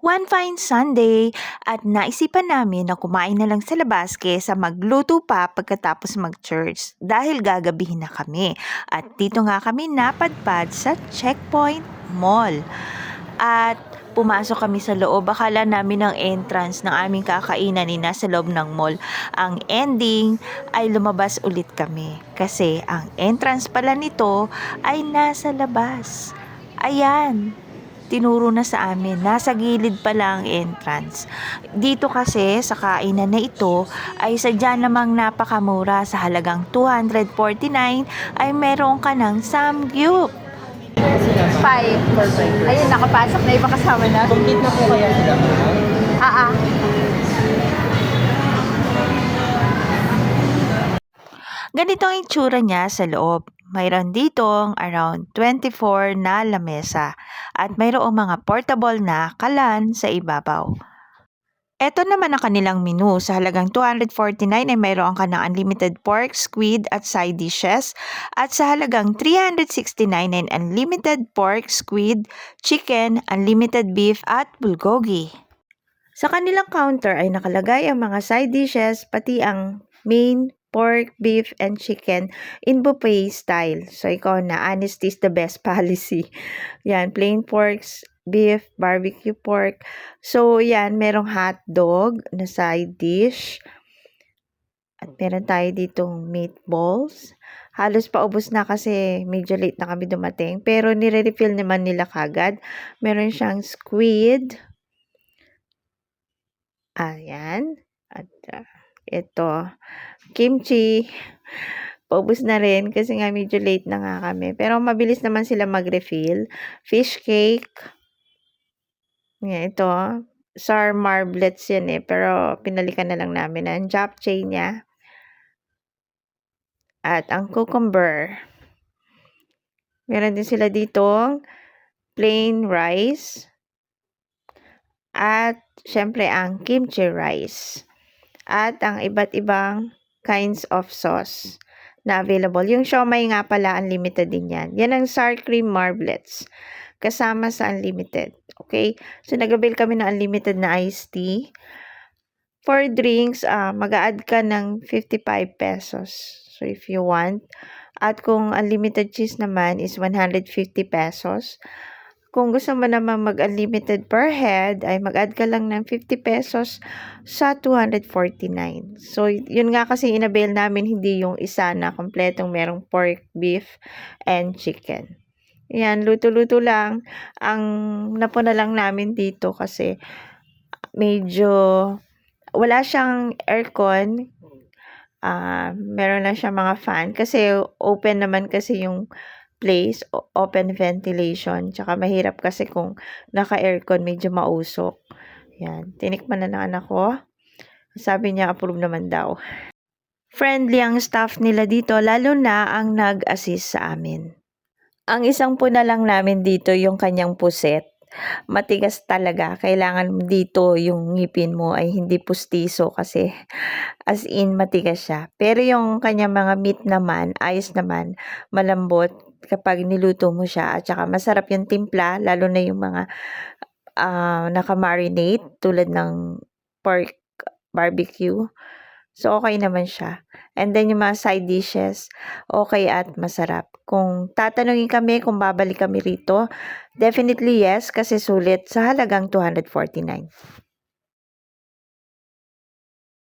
One fine Sunday at naisipan namin na kumain na lang sa labas kesa magluto pa pagkatapos mag-church dahil gagabihin na kami. At dito nga kami napadpad sa Checkpoint Mall. At pumasok kami sa loob. Akala namin ang entrance ng aming kakainan ni nasa loob ng mall. Ang ending ay lumabas ulit kami. Kasi ang entrance pala nito ay nasa labas. Ayan, tinuro na sa amin. Nasa gilid pala ang entrance. Dito kasi sa kainan na ito ay sadya namang napakamura sa halagang 249 ay meron ka ng samgyup. Five. Ayun, nakapasok na iba kasama na. Complete na po kaya sila? Ah, ah. Ganito ang itsura niya sa loob. Mayroon ditong around 24 na lamesa at mayroong mga portable na kalan sa ibabaw. Ito naman ang kanilang menu. Sa halagang 249 ay mayroon ka ng unlimited pork, squid at side dishes. At sa halagang 369 ay unlimited pork, squid, chicken, unlimited beef at bulgogi. Sa kanilang counter ay nakalagay ang mga side dishes pati ang main pork, beef, and chicken in buffet style. So, ikaw na, honesty is the best policy. Yan, plain porks, beef, barbecue pork. So, yan, merong hot dog na side dish. At meron tayo ditong meatballs. Halos paubos na kasi medyo late na kami dumating. Pero nire-refill naman nila kagad. Meron siyang squid. Ayan. At uh, ito, kimchi. Paubos na rin kasi nga medyo late na nga kami. Pero mabilis naman sila mag-refill. Fish cake. Yan, ito. Sour marblets yan eh. Pero pinalikan na lang namin ang japchae niya. At ang cucumber. Meron din sila dito plain rice. At syempre ang kimchi rice. At ang iba't ibang kinds of sauce na available. Yung siomay nga pala, unlimited din yan. Yan ang sour cream marblets. Kasama sa unlimited. Okay? So, nag-avail kami ng unlimited na iced tea. For drinks, uh, mag-add ka ng 55 pesos. So, if you want. At kung unlimited cheese naman is 150 pesos. Kung gusto mo naman mag-unlimited per head, ay mag-add ka lang ng 50 pesos sa 249. So, yun nga kasi inabail namin hindi yung isa na kompletong merong pork, beef, and chicken. Yan, luto-luto lang. Ang napuna lang namin dito kasi medyo wala siyang aircon. Uh, meron lang siya mga fan kasi open naman kasi yung place, open ventilation. Tsaka mahirap kasi kung naka-aircon, medyo mausok. Yan. Tinikman na ng anak ko. Sabi niya, approve naman daw. Friendly ang staff nila dito, lalo na ang nag-assist sa amin. Ang isang po na lang namin dito, yung kanyang puset. Matigas talaga. Kailangan dito yung ngipin mo ay hindi pustiso kasi as in matigas siya. Pero yung kanyang mga meat naman, ayos naman, malambot kapag niluto mo siya. At saka masarap yung timpla, lalo na yung mga uh, naka-marinate tulad ng pork barbecue. So, okay naman siya. And then, yung mga side dishes, okay at masarap. Kung tatanungin kami kung babalik kami rito, definitely yes, kasi sulit sa halagang 249.